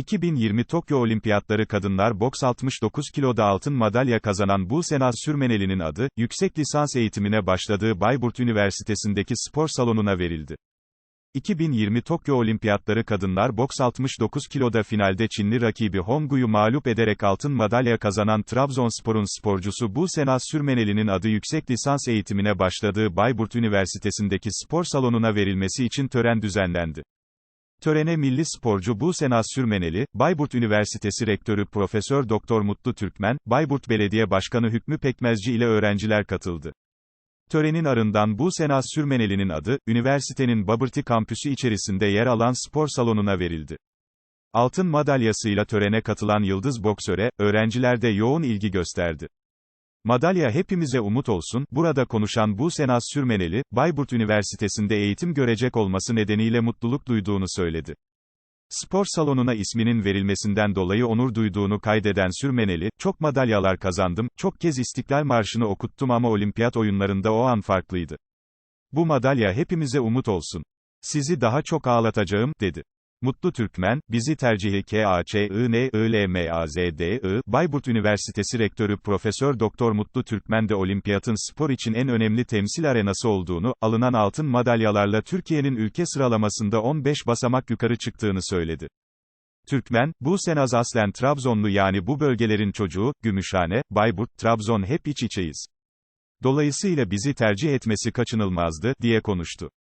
2020 Tokyo Olimpiyatları Kadınlar Boks 69 kiloda altın madalya kazanan Busenaz Sürmeneli'nin adı, yüksek lisans eğitimine başladığı Bayburt Üniversitesi'ndeki spor salonuna verildi. 2020 Tokyo Olimpiyatları Kadınlar Boks 69 kiloda finalde Çinli rakibi Hongu'yu mağlup ederek altın madalya kazanan Trabzonspor'un sporcusu Busenaz Sürmeneli'nin adı yüksek lisans eğitimine başladığı Bayburt Üniversitesi'ndeki spor salonuna verilmesi için tören düzenlendi. Törene milli sporcu Busenaz Sürmeneli, Bayburt Üniversitesi Rektörü Profesör Doktor Mutlu Türkmen, Bayburt Belediye Başkanı Hükmü Pekmezci ile öğrenciler katıldı. Törenin ardından Busenaz Sürmeneli'nin adı, üniversitenin Babırti kampüsü içerisinde yer alan spor salonuna verildi. Altın madalyasıyla törene katılan yıldız boksöre, öğrenciler de yoğun ilgi gösterdi. Madalya hepimize umut olsun, burada konuşan Busenaz Sürmeneli, Bayburt Üniversitesi'nde eğitim görecek olması nedeniyle mutluluk duyduğunu söyledi. Spor salonuna isminin verilmesinden dolayı onur duyduğunu kaydeden Sürmeneli, çok madalyalar kazandım, çok kez İstiklal Marşı'nı okuttum ama olimpiyat oyunlarında o an farklıydı. Bu madalya hepimize umut olsun. Sizi daha çok ağlatacağım, dedi. Mutlu Türkmen, bizi tercihi KAÇINILMAZDI, Bayburt Üniversitesi Rektörü Profesör Doktor Mutlu Türkmen de olimpiyatın spor için en önemli temsil arenası olduğunu, alınan altın madalyalarla Türkiye'nin ülke sıralamasında 15 basamak yukarı çıktığını söyledi. Türkmen, bu senaz aslen Trabzonlu yani bu bölgelerin çocuğu, Gümüşhane, Bayburt, Trabzon hep iç içeyiz. Dolayısıyla bizi tercih etmesi kaçınılmazdı, diye konuştu.